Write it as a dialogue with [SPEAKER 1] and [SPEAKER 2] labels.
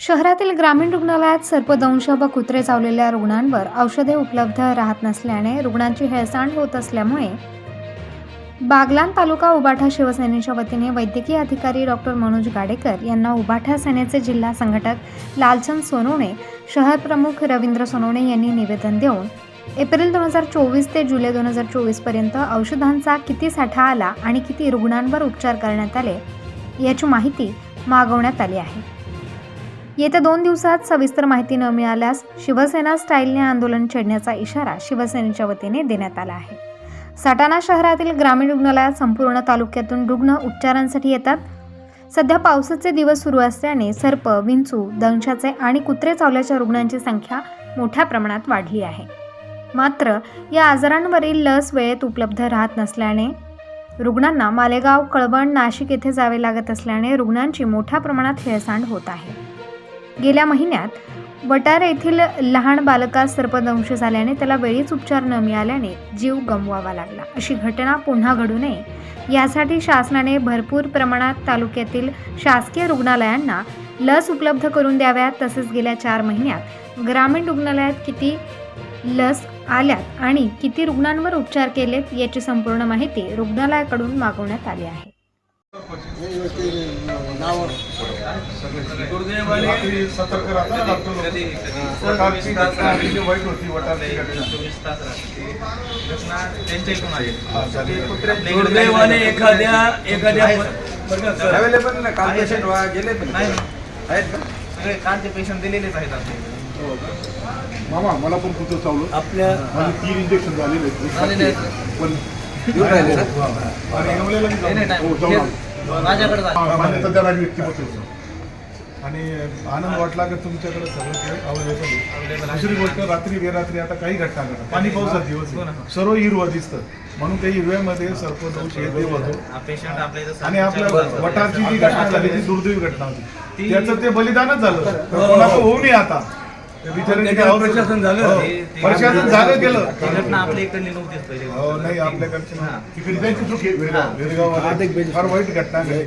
[SPEAKER 1] शहरातील ग्रामीण रुग्णालयात सर्पदंश व कुत्रे चावलेल्या रुग्णांवर औषधे उपलब्ध राहत नसल्याने रुग्णांची हेळसांड होत असल्यामुळे बागलान तालुका उबाठा शिवसेनेच्या वतीने वैद्यकीय अधिकारी डॉक्टर मनोज गाडेकर यांना उबाठा सेनेचे जिल्हा संघटक लालचंद सोनवणे शहर प्रमुख रवींद्र सोनवणे यांनी निवेदन देऊन एप्रिल दोन हजार चोवीस ते जुलै दोन हजार चोवीसपर्यंत औषधांचा किती साठा आला आणि किती रुग्णांवर उपचार करण्यात आले याची माहिती मागवण्यात आली आहे. येत्या दोन दिवसात सविस्तर माहिती न मिळाल्यास शिवसेना स्टाईलने आंदोलन छेडण्याचा इशारा शिवसेनेच्या वतीने देण्यात आला आहे. सटाणा शहरातील ग्रामीण रुग्णालयात संपूर्ण तालुक्यातून रुग्ण उपचारांसाठी येतात. सध्या पावसाचे दिवस सुरू असल्याने सर्प विंचू दंशाचे आणि कुत्रे चावल्याच्या रुग्णांची संख्या मोठ्या प्रमाणात वाढली आहे. मात्र या आजारांवरील लस वेळेत उपलब्ध राहत नसल्याने रुग्णांना मालेगाव कळवण नाशिक येथे जावे लागत असल्याने रुग्णांची मोठ्या प्रमाणात हेळसांड होत आहे. गेल्या महिन्यात वटार येथील लहान बालकास सर्पदंश झाल्याने त्याला वेळीच उपचार न मिळाल्याने जीव गमवावा लागला. अशी घटना पुन्हा घडू नये यासाठी शासनाने भरपूर प्रमाणात तालुक्यातील शासकीय रुग्णालयांना लस उपलब्ध करून द्याव्यात तसेच गेल्या चार महिन्यात ग्रामीण रुग्णालयात किती लस आल्यात आणि किती रुग्णांवर उपचार केलेत याची संपूर्ण माहिती रुग्णालयाकडून मागवण्यात आली आहे.
[SPEAKER 2] सतर्क वाईट होती.
[SPEAKER 3] दुर्दैवाने एखाद्या एखाद्या?
[SPEAKER 4] अवेलेबल ना काल पेशंट गेले पण
[SPEAKER 3] नाही.
[SPEAKER 4] आहेत का
[SPEAKER 3] सगळे कालचे पेशंट दिलेलेच आहेत आपले
[SPEAKER 2] मामा मला पण कुठं चावलं
[SPEAKER 3] आपल्या
[SPEAKER 2] तीन इंजेक्शन झालेले आहेत.
[SPEAKER 3] झालेले आहेत.
[SPEAKER 2] पण आणि हो. हा, मान्यता आनंद वाटला की तुमच्याकडे सगळं काही अवेलेबल दुसरी गोष्ट रात्री बेरात्री आता काही घटना घडतात पाणी पावसात दिवस
[SPEAKER 3] हो.
[SPEAKER 2] आहे. सर्व हिरवं दिसतं म्हणून त्या हिरव्यामध्ये सर्पदंश हे देव होतो
[SPEAKER 3] हा
[SPEAKER 2] आणि आपल्या. वटारची जी घटना झाली ती दुर्दैवी घटना होती
[SPEAKER 3] ती-
[SPEAKER 2] त्याचं ते बलिदानच झालं
[SPEAKER 3] हो.
[SPEAKER 2] कोणाचं होऊ नये आता किती
[SPEAKER 3] प्रशासन झालं.
[SPEAKER 2] हो. प्रशासन झालं गेलं
[SPEAKER 3] आपल्या इकडली नव्हतीच पहिले
[SPEAKER 2] हो नाही आपल्याकडची
[SPEAKER 3] हा.
[SPEAKER 2] तिकडे त्यांची चूक आहे
[SPEAKER 3] हा.
[SPEAKER 2] फार वाईट घटना